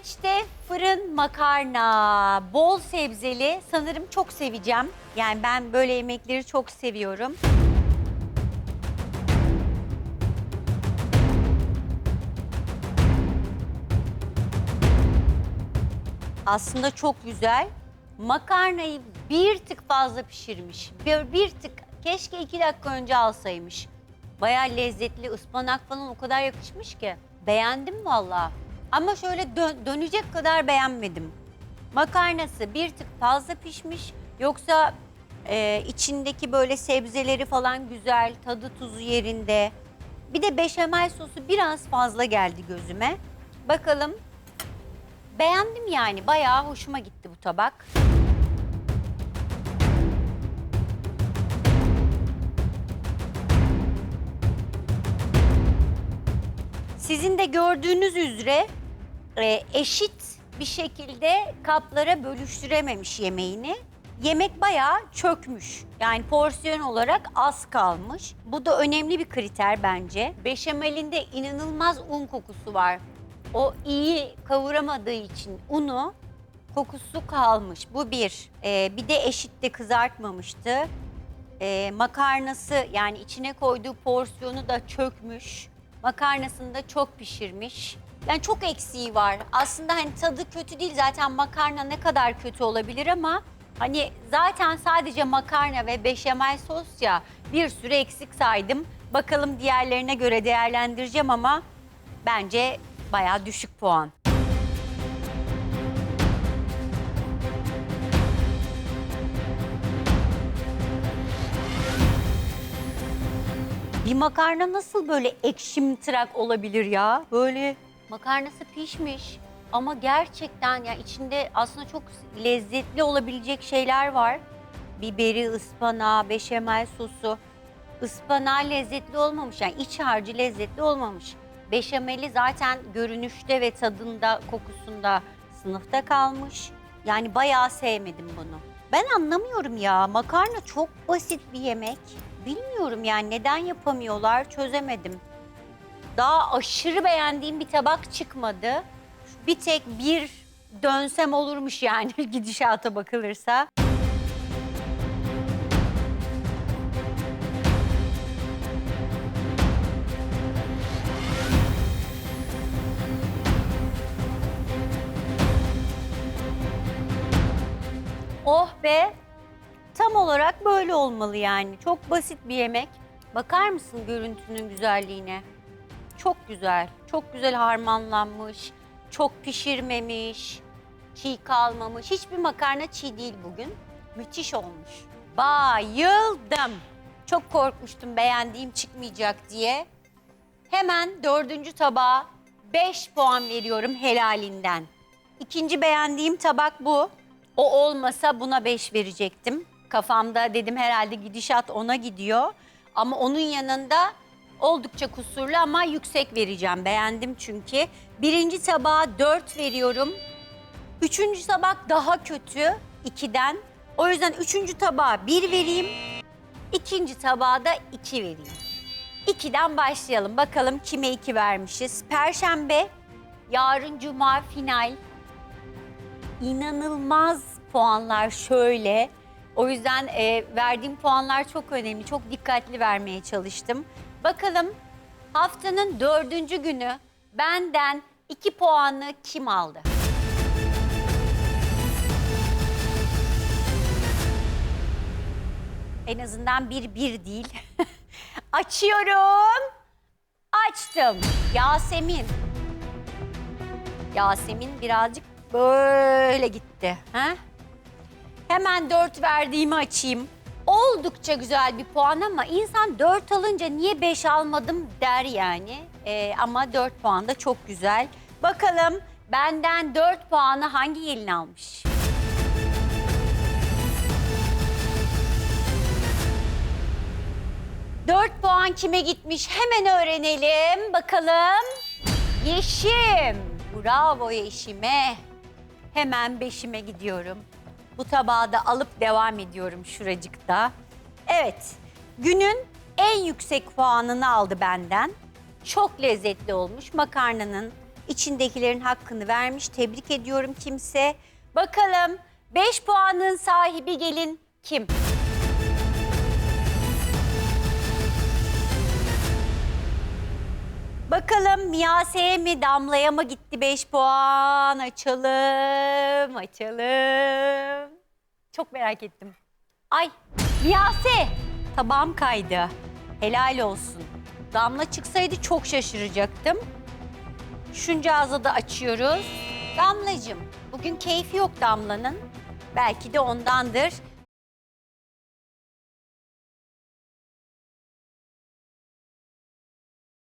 Güveçte fırın makarna, bol sebzeli sanırım çok seveceğim. Yani ben böyle yemekleri çok seviyorum. Aslında çok güzel. Makarnayı bir tık fazla pişirmiş. Bir, bir tık keşke iki dakika önce alsaymış. Bayağı lezzetli ıspanak falan o kadar yakışmış ki. Beğendim valla. Ama şöyle dö- dönecek kadar beğenmedim. Makarnası bir tık fazla pişmiş. Yoksa e, içindeki böyle sebzeleri falan güzel, tadı tuzu yerinde. Bir de beşamel sosu biraz fazla geldi gözüme. Bakalım Beğendim yani. Bayağı hoşuma gitti bu tabak. Sizin de gördüğünüz üzere e, eşit bir şekilde kaplara bölüştürememiş yemeğini. Yemek bayağı çökmüş. Yani porsiyon olarak az kalmış. Bu da önemli bir kriter bence. Beşamelinde inanılmaz un kokusu var. O iyi kavuramadığı için unu kokusu kalmış. Bu bir. Ee, bir de eşit de kızartmamıştı. Ee, makarnası yani içine koyduğu porsiyonu da çökmüş. Makarnasını da çok pişirmiş. Yani çok eksiği var. Aslında hani tadı kötü değil zaten makarna ne kadar kötü olabilir ama hani zaten sadece makarna ve beşamel sos ya bir sürü eksik saydım. Bakalım diğerlerine göre değerlendireceğim ama bence bayağı düşük puan. Bir makarna nasıl böyle ekşimtırak olabilir ya? Böyle makarnası pişmiş ama gerçekten ya içinde aslında çok lezzetli olabilecek şeyler var. Biberi, ıspanağı, beşamel sosu. Ispanağı lezzetli olmamış yani iç harcı lezzetli olmamış. Beşameli zaten görünüşte ve tadında, kokusunda sınıfta kalmış. Yani bayağı sevmedim bunu. Ben anlamıyorum ya. Makarna çok basit bir yemek. Bilmiyorum yani neden yapamıyorlar çözemedim. Daha aşırı beğendiğim bir tabak çıkmadı. Bir tek bir dönsem olurmuş yani gidişata bakılırsa. Oh be! Tam olarak böyle olmalı yani. Çok basit bir yemek. Bakar mısın görüntünün güzelliğine? Çok güzel. Çok güzel harmanlanmış. Çok pişirmemiş. Çiğ kalmamış. Hiçbir makarna çiğ değil bugün. Müthiş olmuş. Bayıldım. Çok korkmuştum beğendiğim çıkmayacak diye. Hemen dördüncü tabağa 5 puan veriyorum helalinden. İkinci beğendiğim tabak bu. O olmasa buna 5 verecektim. Kafamda dedim herhalde gidişat ona gidiyor. Ama onun yanında oldukça kusurlu ama yüksek vereceğim. Beğendim çünkü. Birinci tabağa 4 veriyorum. Üçüncü tabak daha kötü 2'den. O yüzden üçüncü tabağa 1 vereyim. İkinci tabağa da 2 vereyim. 2'den başlayalım. Bakalım kime 2 vermişiz. Perşembe, yarın cuma final. İnanılmaz puanlar şöyle. O yüzden e, verdiğim puanlar çok önemli. Çok dikkatli vermeye çalıştım. Bakalım haftanın dördüncü günü benden 2 puanı kim aldı? En azından bir bir değil. Açıyorum. Açtım. Yasemin. Yasemin birazcık böyle gitti. Ha? Hemen dört verdiğimi açayım. Oldukça güzel bir puan ama insan dört alınca niye beş almadım der yani. Ee, ama dört puan da çok güzel. Bakalım benden dört puanı hangi gelin almış? Dört puan kime gitmiş hemen öğrenelim. Bakalım. Yeşim. Bravo Yeşim'e. Hemen beşime gidiyorum. Bu tabağı da alıp devam ediyorum şuracıkta. Evet, günün en yüksek puanını aldı benden. Çok lezzetli olmuş. Makarnanın içindekilerin hakkını vermiş. Tebrik ediyorum kimse. Bakalım 5 puanın sahibi gelin kim? Bakalım Miyase'ye mi Damla'ya mı gitti 5 puan? Açalım, açalım. Çok merak ettim. Ay Miyase tabağım kaydı. Helal olsun. Damla çıksaydı çok şaşıracaktım. Şuncağızı da açıyoruz. Damlacığım bugün keyfi yok Damla'nın. Belki de ondandır.